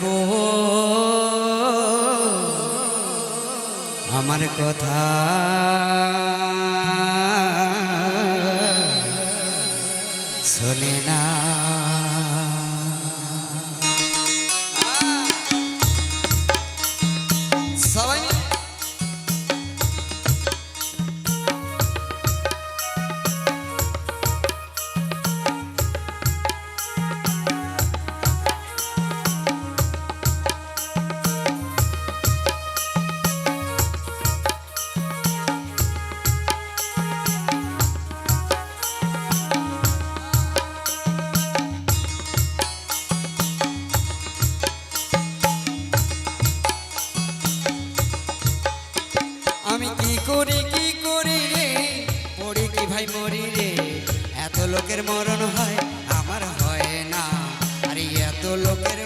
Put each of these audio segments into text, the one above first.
বউ আমার কথা কি করি কি করি রে? পড়ি কি ভাই মরি রে? এত লোকের মরণ হয়, আমার হয় না। আরে, এত লোকের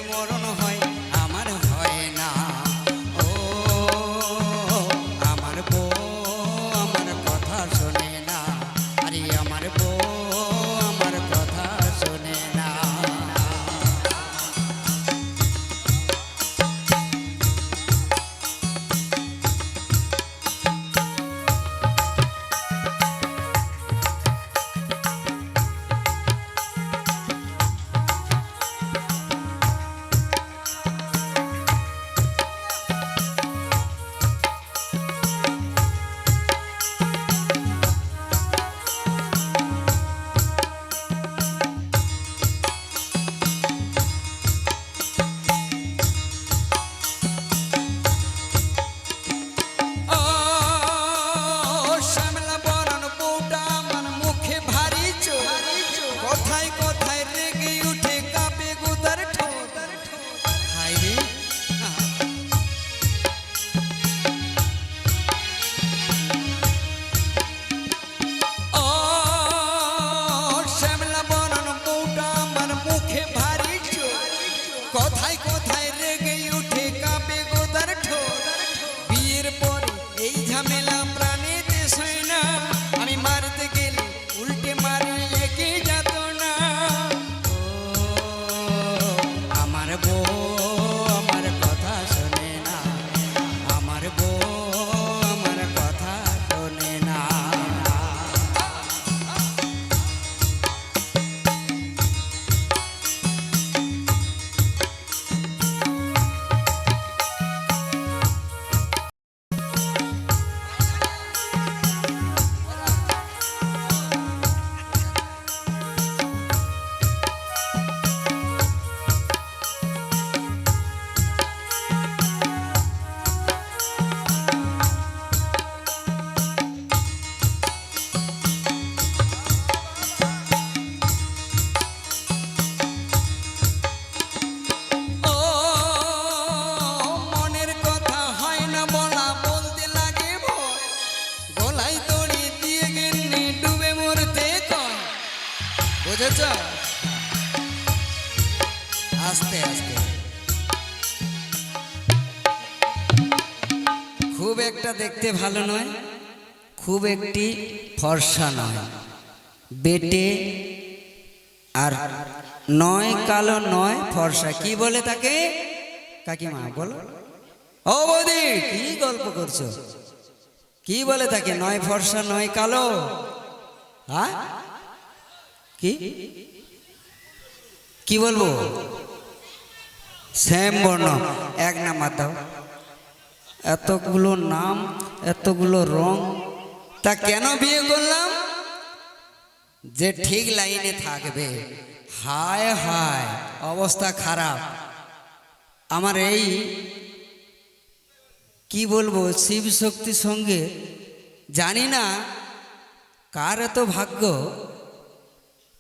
বুঝেছ আস্তে আস্তে। খুব একটা দেখতে ভালো নয়, খুব একটি ফর্সা নয়। বেটে আর নয় কালো, নয় ফর্সা। কি বলে তাকে? কাকিমা, বলো। ও বৌদি, কি গল্প করছ? কি বলে তাকে? নয় ফর্সা, নয় কালো? হ্যাঁ? কি? কি বলব? শ্যাম বর্ণ। এক নাম্বার দাও। এতগুলো নাম, এতগুলো রং, তা কেন বিয়ে করলাম? যে ঠিক লাইনে থাকবে। হায় হায়, অবস্থা খারাপ। আমার এই, কি বলব শিব শক্তির সঙ্গে জানি না কার এত ভাগ্য।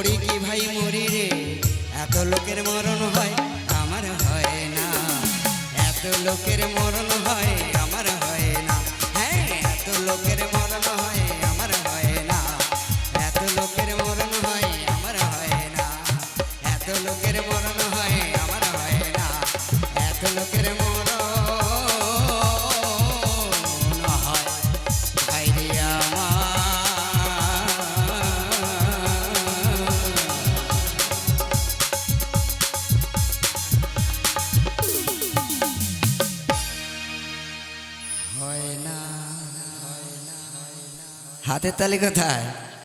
মরি কি ভাই মরি রে? এত লোকের মরণ হয়, আমার হয় না। এত লোকের মরণ হাতের তালি কোথায়?